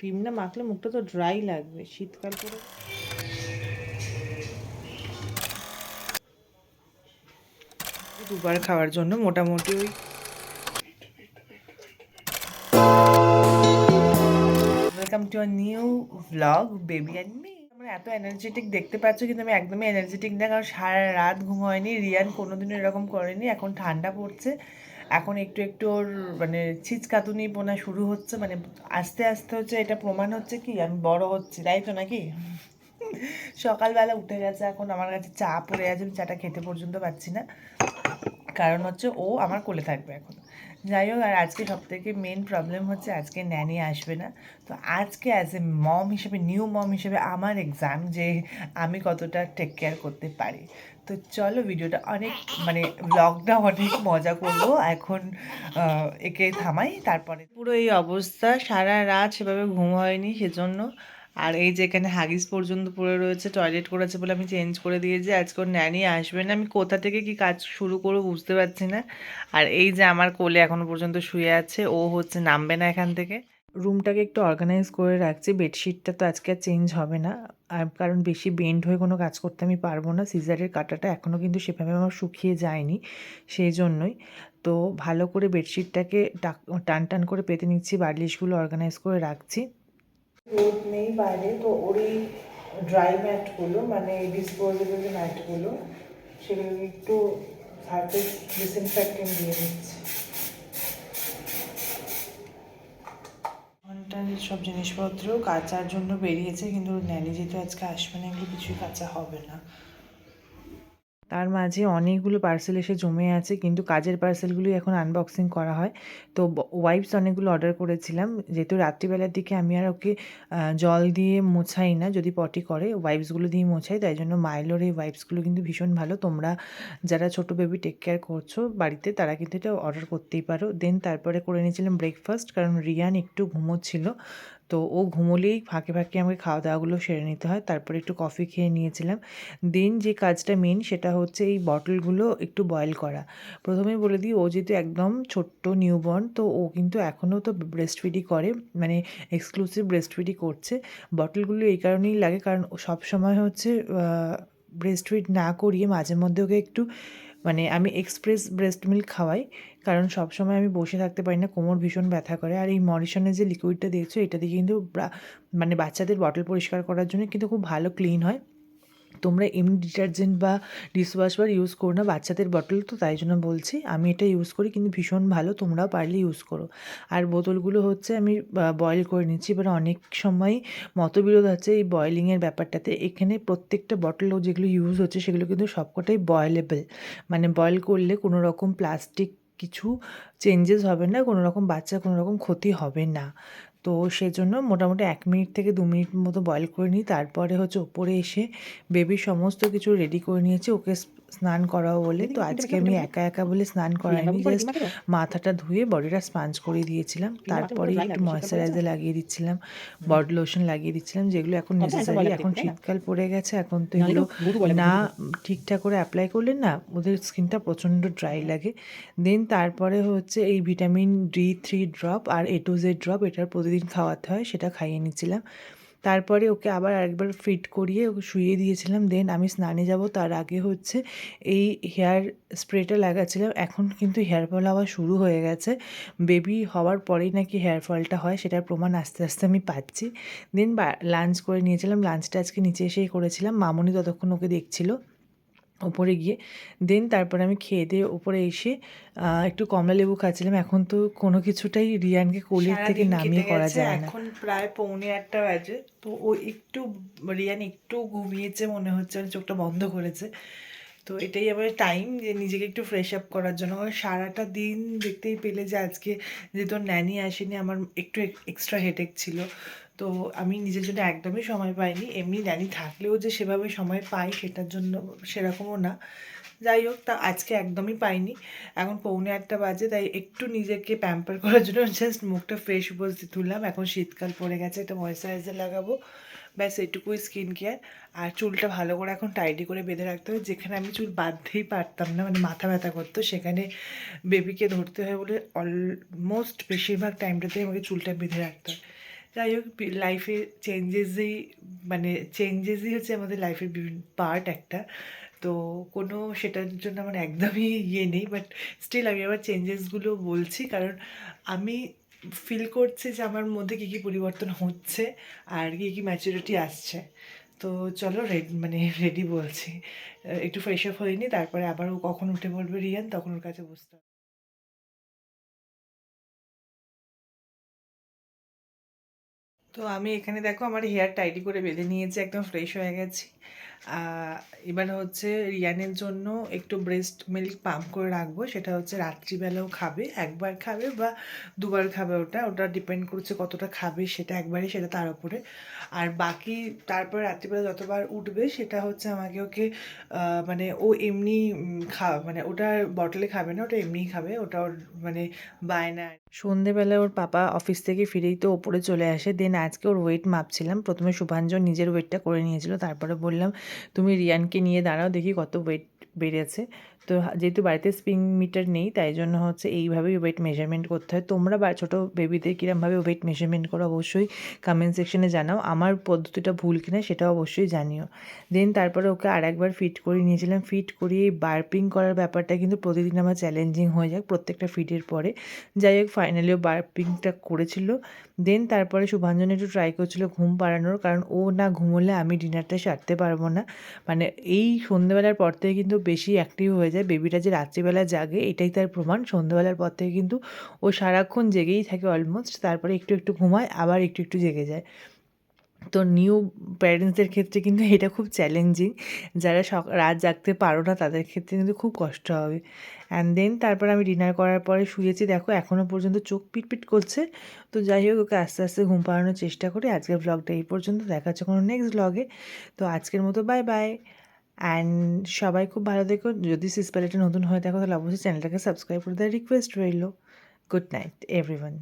Cream না মাখলে মুখটা তো ড্রাই লাগবে, শীতকাল করে দুবার খাওয়ার জন্য মোটামুটি ওই welcome to a new vlog baby and me আমরা এত এনার্জেটিক দেখতে পাচ্ছ, কিন্তু আমি একদমই এনার্জেটিক না, কারণ সারা রাত ঘুম হয়নি। রিয়ান কোনোদিনও এরকম করেনি, এখন ঠান্ডা পড়ছে। এখন একটু একটু ওর মানে ছিচকাতুনি বোনা শুরু হচ্ছে মানে আস্তে আস্তে হচ্ছে এটা প্রমাণ হচ্ছে কি, আমি বড় হচ্ছি, তাই তো নাকি? সকালবেলা উঠে গেছে এখন, আমার কাছে চা পড়ে আছে, আমি চাটা খেতে পর্যন্ত পাচ্ছি না। কারণ হচ্ছে ও আমার কোলে থাকবে এখন। যাই হোক, আর আজকে সব থেকে মেন প্রবলেম হচ্ছে আজকে ন্যানি আসবে না। তো আজকে অ্যাজ এ মম হিসেবে নিউ মম হিসেবে আমার এক্সাম যে আমি কতটা টেক কেয়ার করতে পারি। তো চলো ভিডিওটা অনেক মানে ব্লগটা অনেক মজা করব। এখন একে থামাই, তারপরে পুরো এই অবস্থা। সারা রাত সেভাবে ঘুম হয়নি সেজন্য। আর এই যে এখানে হাগিস পর্যন্ত পড়ে রয়েছে টয়লেট করেছে বলে আমি চেঞ্জ করে দিয়েছি। আজকে ন্যানি আসবে না। আমি কোথা থেকে কি কাজ শুরু করব বুঝতে পারছি না। আর এই যে আমার কোলে এখনও পর্যন্ত শুয়ে আছে, ও হচ্ছে নামবে না এখান থেকে। রুমটাকে একটু অর্গানাইজ করে রাখছি। বেডশিটটা তো আজকে আর চেঞ্জ হবে না। আর কারণ বেশি বেন্ড হয়ে কোনো কাজ করতে আমি পারব না। সিজারের কাটাটা এখনও কিন্তু সেভাবে আমার শুকিয়ে যায়নি সেই জন্যই। তো ভালো করে বেডশিটটাকে টাক- টান টান করে পেতে নিচ্ছি, বার্লিশগুলো অর্গানাইজ করে রাখছি। রোদ নেই বাইরে, তো ওরই ড্রাই ম্যাটগুলো মানে ডিসপোজেবল ম্যাটগুলো সেগুলো একটু সার্ফেস ডিসইনফেক্টিং দিয়ে দিচ্ছি। সব জিনিসপত্র কাচার জন্য বেরিয়েছে, কিন্তু ন্যানি যেহেতু আজকে আসবে না এগুলো কিছুই কাঁচা হবে না। তার মাঝে অনেকগুলো পার্সেল এসে জমে আছে, কিন্তু কাজের পার্সেলগুলি এখন আনবক্সিং করা হয়। তো ওয়াইপস অনেকগুলো অর্ডার করেছিলাম, যেহেতু রাত্রিবেলার দিকে আমি আর ওকে জল দিয়ে মোছাই না, যদি পটি করে ওয়াইপসগুলো দিয়ে মোছাই, তাই জন্য মাইলোর এই ওয়াইপসগুলো কিন্তু ভীষণ ভালো। তোমরা যারা ছোট বেবি টেক কেয়ার করছ বাড়িতে, তারা কিন্তু এটা অর্ডার করতেই পারো। দেন তারপরে করে নিয়েছিলাম ব্রেকফাস্ট কারণ রিয়ান একটু ঘুমোচ্ছিল। তো ও ঘুমোলেই ফাঁকে ফাঁকে আমাকে খাওয়া দাওয়াগুলো সেরে নিতে হয়। তারপরে একটু কফি খেয়ে নিয়েছিলাম। দেন যে কাজটা মেন সেটা হচ্ছে এই বটলগুলো একটু বয়েল করা। প্রথমে বলে দিই, ও যেহেতু একদম ছোট্ট নিউবর্ন তো ও কিন্তু এখনও তো ব্রেস্ট ফিডি করে মানে এক্সক্লুসিভ ব্রেস্ট ফিডি করছে। বটলগুলো এই কারণেই লাগে, কারণ ও সবসময় হচ্ছে ব্রেস্ট ফিড না করিয়ে মাঝে মধ্যে ওকে একটু মানে আমি এক্সপ্রেস ব্রেস্ট মিল্ক খাওয়াই, কারণ সবসময় আমি বসে থাকতে পারি না, কোমর ভীষণ ব্যথা করে। আর এই মরিশনের যে লিকুইডটা দেখছ এটা দিয়ে কিন্তু মানে বাচ্চাদের বটল পরিষ্কার করার জন্য কিন্তু খুব ভালো ক্লিন হয়। তোমরা এমনি ডিটারজেন্ট বা ডিশওয়াশার ইউজ করো না, বাচ্চাদের বটল তো তাই জন্য বলছি। আমি এটা ইউজ করি কিন্তু ভীষণ ভালো, তোমরাও পারলে ইউজ করো। আর বোতলগুলো হচ্ছে আমি বয়েল করে নিচ্ছি। এবার অনেক সময় মতবিরোধ আছে এই বয়েলিংয়ের ব্যাপারটাতে। এখানে প্রত্যেকটা বটল যেগুলো ইউজ হচ্ছে সেগুলো কিন্তু সবকটাই বয়েলেবল মানে বয়েল করলে কোনো রকম প্লাস্টিক কিছু চেঞ্জেস হবে না, কোনো রকম বাচ্চার কোনো রকম ক্ষতি হবে না। তো সেজন্য মোটামুটি এক মিনিট থেকে দু মিনিট মতো বয়েল করে নিই। তারপরে হচ্ছে ওপরে এসে বেবির সমস্ত কিছু রেডি করে নিয়েছি। ওকে স্নান করাবো বলে। তো আজকে আমি একা একা বলে স্নান করাইনি জাস্ট মাথাটা ধুয়ে বডিটা স্পাঞ্জ করে দিয়েছিলাম। তারপরে একটু ময়শ্চারাইজার লাগিয়ে দিচ্ছিলাম বডি লোশন লাগিয়ে দিচ্ছিলাম যেগুলো এখন নেসেসারি এখন শীতকাল পড়ে গেছে এখন তো এগুলো না ঠিকঠাক করে অ্যাপ্লাই করলে না ওদের স্কিনটা প্রচণ্ড ড্রাই লাগে। দেন তারপরে হচ্ছে এই ভিটামিন ডি থ্রি ড্রপ আর এ টু জেড ড্রপ এটার প্রতিদিন খাওয়াতে হয় সেটা খাইয়ে নিচ্ছিলাম। তারপরে ওকে আবার আরেকবার ফিট করিয়ে ওকে শুয়ে দিয়েছিলাম। দেন আমি স্নানে যাব, তার আগে হচ্ছে এই হেয়ার স্প্রেটা লাগাচ্ছিলাম। এখন কিন্তু হেয়ার ফল আবার শুরু হয়ে গেছে। বেবি হওয়ার পরেই নাকি হেয়ার ফলটা হয়, সেটার প্রমাণ আস্তে আস্তে আমি পাচ্ছি। দেন লাঞ্চ করে নিয়েছিলাম। লাঞ্চটা আজকে নিচে এসেই করেছিলাম। মামনি ততক্ষণ ওকে দেখছিল। ওপরে গিয়ে। দেন তারপরে আমি খেয়ে দিয়ে ওপরে এসে আহ, একটু কমলা লেবু খাচ্ছিলাম। এখন তো কোনো কিছুটাই রিয়ানকে কোলের থেকে নামিয়ে করা যায় না। এখন প্রায় পৌনে একটা বাজে। তো ও একটু রিয়ান একটু ঘুমিয়েছে মনে হচ্ছে আর চোখটা বন্ধ করেছে। তো এটাই আমার টাইম যে নিজেকে একটু ফ্রেশ আপ করার জন্য। কারণ সারাটা দিন দেখতেই পেলে যে আজকে যেহেতু ন্যানি আসেনি, আমার একটু এক্সট্রা হেডেক ছিল। তো আমি নিজের জন্য একদমই সময় পাইনি। এমনি ন্যানি থাকলেও যে সেভাবে সময় পাই সেটার জন্য সেরকমও না। যাই হোক, তা আজকে একদমই পাইনি। এখন পৌনে আটটা বাজে, তাই একটু নিজেকে প্যাম্পার করার জন্য জাস্ট মুখটা ফ্রেশ উপস্থিত তুললাম। এখন শীতকাল পড়ে গেছে, একটা ময়েশ্চারাইজার লাগাবো। ব্যাস এটুকুই স্কিন কেয়ার আর চুলটা ভালো করে এখন টাইডি করে বেঁধে রাখতে হবে। যেখানে আমি চুল বাঁধতেই পারতাম না মানে মাথা ব্যথা করতো, সেখানে বেবিকে ধরতে হয় বলে অলমোস্ট বেশিরভাগ টাইমটাতেই আমাকে চুলটা বেঁধে রাখতে হয়। যাই হোক লাইফে চেঞ্জেসই মানে চেঞ্জেসই হচ্ছে আমাদের লাইফের বিভিন্ন পার্ট একটা। তো কোনো সেটার জন্য আমার একদমই ইয়ে নেই বাট স্টিল আমি আমার চেঞ্জেসগুলো বলছি। কারণ আমি ফিল করছি যে আমার মধ্যে কী কী পরিবর্তন হচ্ছে আর কী কী ম্যাচুরিটি আসছে। তো চলো রেডি মানে রেডি বলছি। একটু ফ্রেশ আপ হয়নি, তারপরে আবার ও কখন উঠে বলবে রিয়ান, তখন ওর কাছে বুঝতে হবে। তো আমি এখানে দেখো আমার হেয়ার টাইডি করে বেঁধে নিয়েছি, একদম ফ্রেশ হয়ে গেছি। এবার হচ্ছে রিয়ানের জন্য একটু ব্রেস্ট মিল্ক পাম্প করে রাখব, সেটা হচ্ছে রাত্রিবেলাও খাবে, একবার খাবে বা দুবার খাবে ওটা ওটা ডিপেন্ড করছে কতটা খাবে সেটা একবারে সেটা তার উপরে। আর বাকি তারপরে রাত্রিবেলা যতবার উঠবে, সেটা হচ্ছে আমাকে ওকে মানে ও এমনি খা মানে ওটা বটলে খাবে না, ওটা এমনিই খাবে, ওটা ওর মানে বায়না সন্ধেবেলা ওর পাপা অফিস থেকে ফিরেই তো ওপরে চলে আসে দেন আজকে ওর ওয়েট মাপছিলাম, প্রথমে শুভাঞ্জন নিজের ওয়েটটা করে নিয়েছিল, তারপরে বললাম তুমি রিয়ানকে নিয়ে দাঁড়াও দেখি কত ওয়েট বেড়েছে তো যেহেতু বাড়িতে স্প্রিং মিটার নেই, তাই জন্য হচ্ছে এইভাবেই ওয়েট মেজারমেন্ট করতে হয়। তোমরা বা, ছোটো বেবিদের কীরমভাবে ওয়েট মেজারমেন্ট করো, অবশ্যই কমেন্ট সেকশনে জানাও। আমার পদ্ধতিটা ভুল কিনা, সেটা অবশ্যই জানিও। দেন তারপরে ওকে আর একবার ফিট করে নিয়েছিলাম। ফিট করিয়ে বার্পিং করার ব্যাপারটা কিন্তু প্রতিদিন আমার চ্যালেঞ্জিং হয়ে যায় প্রত্যেকটা ফিটের পরে। যাই হোক ফাইনালি ও বার্পিংটা করেছিল। দেন তারপরে শুভাঞ্জন একটু ট্রাই করছিল ঘুম পাড়ানোর, কারণ ও না ঘুমোলে আমি ডিনারটা সারতে পারব না। মানে এই সন্ধ্যেবেলার পর থেকে কিন্তু বেশি অ্যাক্টিভ হয়ে যায়। বেবিটা যে রাত্রিবেলা জাগে, এটাই তার প্রমাণ। সন্ধ্যেবেলার পর থেকে কিন্তু ও সারাক্ষণ জেগেই থাকে অলমোস্ট তারপরে একটু একটু ঘুমায়, আবার একটু একটু জেগে যায়। তো নিউ প্যারেন্টসদের ক্ষেত্রে কিন্তু এটা খুব চ্যালেঞ্জিং যারা সক, রাত জাগতে পারো না, তাদের ক্ষেত্রে কিন্তু খুব কষ্ট হবে। অ্যান্ড দেন তারপর আমি ডিনার করার পরে শুয়েছি। দেখো এখনও পর্যন্ত চোখ পিটপিট করছে। তো যাই হোক, ওকে আস্তে আস্তে ঘুম পাড়ানোর চেষ্টা করি। আজকের ব্লগটা এই পর্যন্ত। দেখা হচ্ছে কোনো নেক্সট ব্লগে তো আজকের মতো বাই বাই অ্যান্ড সবাই খুব ভালো দেখো যদি সিসপ্যালেটে নতুন হয়ে থাকো, তাহলে অবশ্যই চ্যানেলটাকে সাবস্ক্রাইব করে দেওয়ার রিকোয়েস্ট রইল। Good night everyone